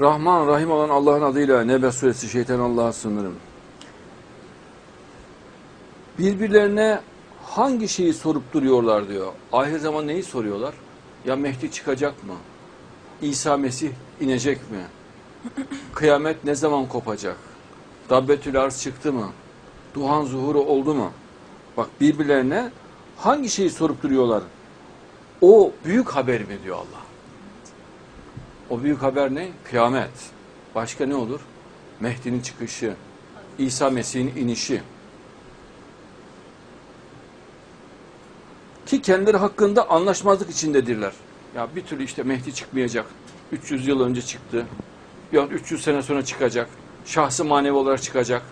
Rahman Rahim olan Allah'ın adıyla Nebe suresi şeytan Allah'a sığınırım. Birbirlerine hangi şeyi sorup duruyorlar diyor. Ahir zaman neyi soruyorlar? Ya Mehdi çıkacak mı? İsa Mesih inecek mi? Kıyamet ne zaman kopacak? Dabbetül arz çıktı mı? Duhan zuhuru oldu mu? Bak birbirlerine hangi şeyi sorup duruyorlar? O büyük haber mi diyor Allah. O büyük haber ne? Kıyamet. Başka ne olur? Mehdi'nin çıkışı, İsa Mesih'in inişi. Ki kendileri hakkında anlaşmazlık içindedirler. Ya bir türlü işte Mehdi çıkmayacak. 300 yıl önce çıktı. Ya 300 sene sonra çıkacak. Şahsı manevi olarak çıkacak.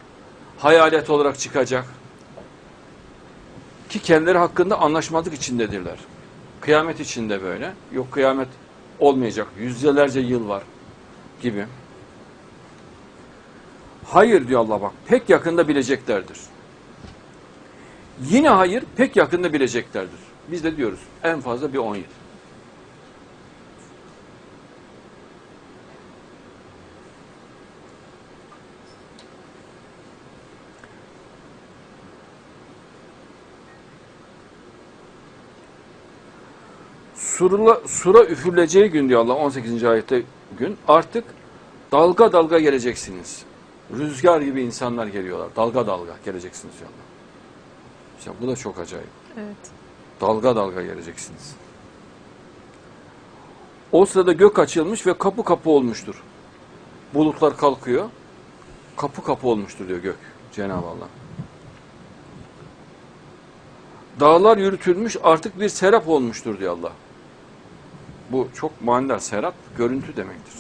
Hayalet olarak çıkacak. Ki kendileri hakkında anlaşmazlık içindedirler. Kıyamet içinde böyle. Yok kıyamet olmayacak. Yüzlerce yıl var gibi. Hayır diyor Allah bak. Pek yakında bileceklerdir. Yine hayır pek yakında bileceklerdir. Biz de diyoruz en fazla bir 10 yıl. Surla, sura üfürüleceği gün diyor Allah 18. ayette gün artık dalga dalga geleceksiniz. Rüzgar gibi insanlar geliyorlar. Dalga dalga geleceksiniz diyor Allah. İşte bu da çok acayip. Evet. Dalga dalga geleceksiniz. O sırada gök açılmış ve kapı kapı olmuştur. Bulutlar kalkıyor. Kapı kapı olmuştur diyor gök Cenab-ı Allah. Dağlar yürütülmüş artık bir serap olmuştur diyor Allah. Bu çok manidar. Serap görüntü demektir.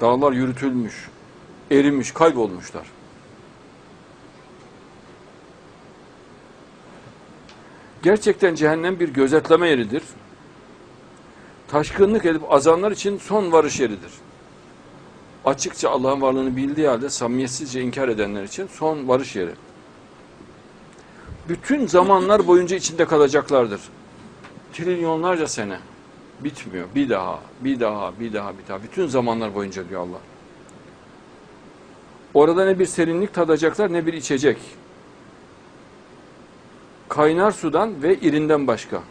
Dağlar yürütülmüş, erimiş, kaybolmuşlar. Gerçekten cehennem bir gözetleme yeridir. Taşkınlık edip azanlar için son varış yeridir. Açıkça Allah'ın varlığını bildiği halde samimiyetsizce inkar edenler için son varış yeri. Bütün zamanlar boyunca içinde kalacaklardır. Trilyonlarca sene. Bitmiyor. Bir daha, bir daha, bir daha, bir daha. Bütün zamanlar boyunca diyor Allah. Orada ne bir serinlik tadacaklar ne bir içecek. Kaynar sudan ve irinden başka.